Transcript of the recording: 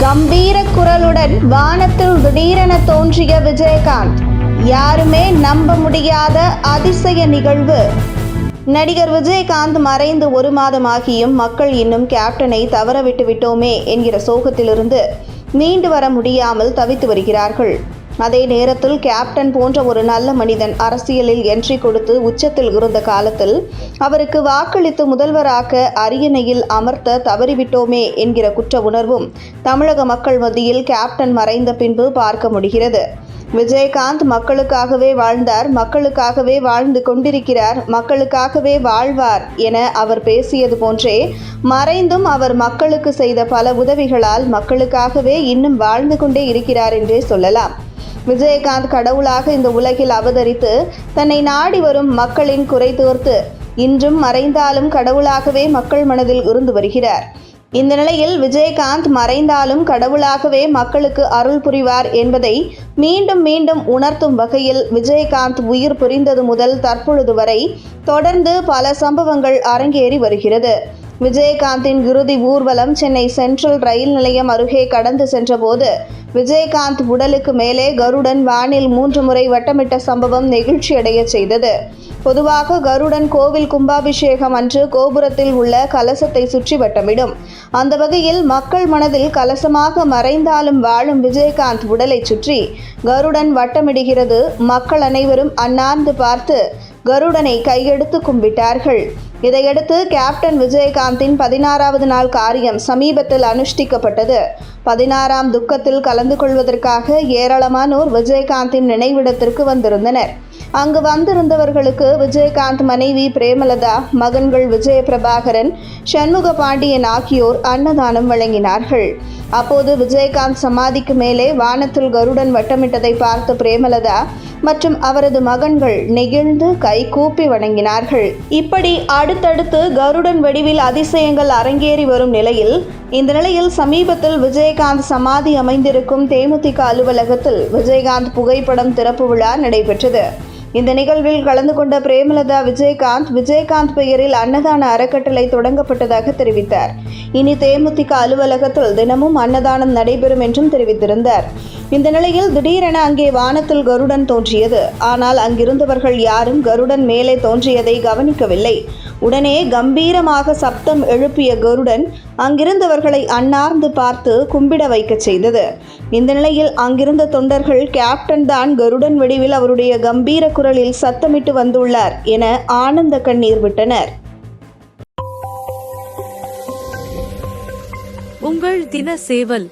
கம்பீர குரலுடன் வானத்தில் திடீரென தோன்றிய விஜயகாந்த் யாருமே நம்ப முடியாத அதிசய நிகழ்வு. நடிகர் விஜயகாந்த் மறைந்து ஒரு மாதமாகியும் மக்கள் இன்னும் கேப்டனை தவறவிட்டு விட்டோமே என்கிற சோகத்திலிருந்து மீண்டு வர முடியாமல் தவித்து வருகிறார்கள். அதே நேரத்தில் கேப்டன் போன்ற ஒரு நல்ல மனிதன் அரசியலில் என்ட்ரி கொடுத்து உச்சத்தில் இருந்த காலத்தில் அவருக்கு வாக்களித்து முதல்வராக்க அரியணையில் அமர்த்த தவறிவிட்டோமே என்கிற குற்ற உணர்வும் தமிழக மக்கள் மத்தியில் கேப்டன் மறைந்த பின்பு பார்க்க முடிகிறது. விஜயகாந்த் மக்களுக்காகவே வாழ்ந்தார் மக்களுக்காகவே வாழ்ந்து கொண்டிருக்கிறார் மக்களுக்காகவே வாழ்வார் என அவர் பேசியது போன்றே மறைந்தும் அவர் மக்களுக்கு செய்த பல உதவிகளால் மக்களுக்காகவே இன்னும் வாழ்ந்து கொண்டே இருக்கிறார் என்றே சொல்லலாம். விஜயகாந்த் கடவுளாக இந்த உலகில் அவதரித்து தன்னை நாடி வரும் மக்களின் குறை தோர்த்து இன்றும் மறைந்தாலும் கடவுளாகவே மக்கள் மனதில் இருந்து வருகிறார். இந்த நிலையில் விஜயகாந்த் மறைந்தாலும் கடவுளாகவே மக்களுக்கு அருள் புரிவார் என்பதை மீண்டும் மீண்டும் உணர்த்தும் வகையில் விஜயகாந்த் உயிர் புரிந்தது முதல் தற்பொழுது வரை தொடர்ந்து பல சம்பவங்கள் அரங்கேறி வருகிறது. விஜயகாந்தின் இறுதி ஊர்வலம் சென்னை சென்ட்ரல் ரயில் நிலையம் அருகே கடந்து சென்றபோது விஜயகாந்த் உடலுக்கு மேலே கருடன் வானில் மூன்று முறை வட்டமிட்ட சம்பவம் நெகிழ்ச்சியடைய செய்தது. பொதுவாக கருடன் கோவில் கும்பாபிஷேகம் அன்று கோபுரத்தில் உள்ள கலசத்தை சுற்றி வட்டமிடும். அந்த வகையில் மக்கள் மனதில் கலசமாக மறைந்தாலும் வாழும் விஜயகாந்த் உடலை சுற்றி கருடன் வட்டமிடுகிறது. மக்கள் அனைவரும் அண்ணாந்து பார்த்து கருடனை கையெடுத்து கும்பிட்டார்கள். இதையடுத்து கேப்டன் விஜயகாந்தின் பதினாறாவது நாள் காரியம் சமீபத்தில் அனுஷ்டிக்கப்பட்டது. பதினாறாம் துக்கத்தில் கலந்து கொள்வதற்காக ஏராளமானோர் விஜயகாந்தின் நினைவிடத்திற்கு வந்திருந்தனர். அங்கு வந்திருந்தவர்களுக்கு விஜயகாந்த் மனைவி பிரேமலதா மகன்கள் விஜய பிரபாகரன் சண்முக பாண்டியன் ஆகியோர் அன்னதானம் வழங்கினார்கள். அப்போது விஜயகாந்த் சமாதிக்கு மேலே வானத்தில் கருடன் வட்டமிட்டதை பார்த்த பிரேமலதா மற்றும் அவரது மகன்கள் நெகிழ்ந்து கை கூப்பி வணங்கினார்கள். இப்படி அடுத்தடுத்து கருடன் வடிவில் அதிசயங்கள் அரங்கேறி வரும் நிலையில் இந்த நிலையில் சமீபத்தில் விஜயகாந்த் சமாதி அமைந்திருக்கும் தேமுதிக அலுவலகத்தில் விஜயகாந்த் புகைப்படம் திறப்பு விழா நடைபெற்றது. இந்த நிகழ்வில் கலந்து கொண்ட பிரேமலதா விஜயகாந்த் விஜயகாந்த் பெயரில் அன்னதான அறக்கட்டளை தொடங்கப்பட்டதாக தெரிவித்தார். இனி தேமுதிக அலுவலகத்தில் தினமும் அன்னதானம் நடைபெறும் என்றும் தெரிவித்திருந்தார். இந்த நிலையில் திடீரென அங்கே வானத்தில் கருடன் தோன்றியது. ஆனால் அங்கிருந்தவர்கள் யாரும் கருடன் மேலே தோன்றியதை கவனிக்கவில்லை. உடனே கம்பீரமாக சப்தம் எழுப்பிய கருடன் அங்கிருந்தவர்களை அன்னார்ந்து பார்த்து கும்பிட வைக்கச் செய்தது. இந்த நிலையில் அங்கிருந்த தொண்டர்கள் கேப்டன் தான் கருடன் வடிவில் அவருடைய கம்பீர குரலில் சத்தமிட்டு வந்துள்ளார் என ஆனந்த கண்ணீர் விட்டனர். உங்கள் தின சேவல்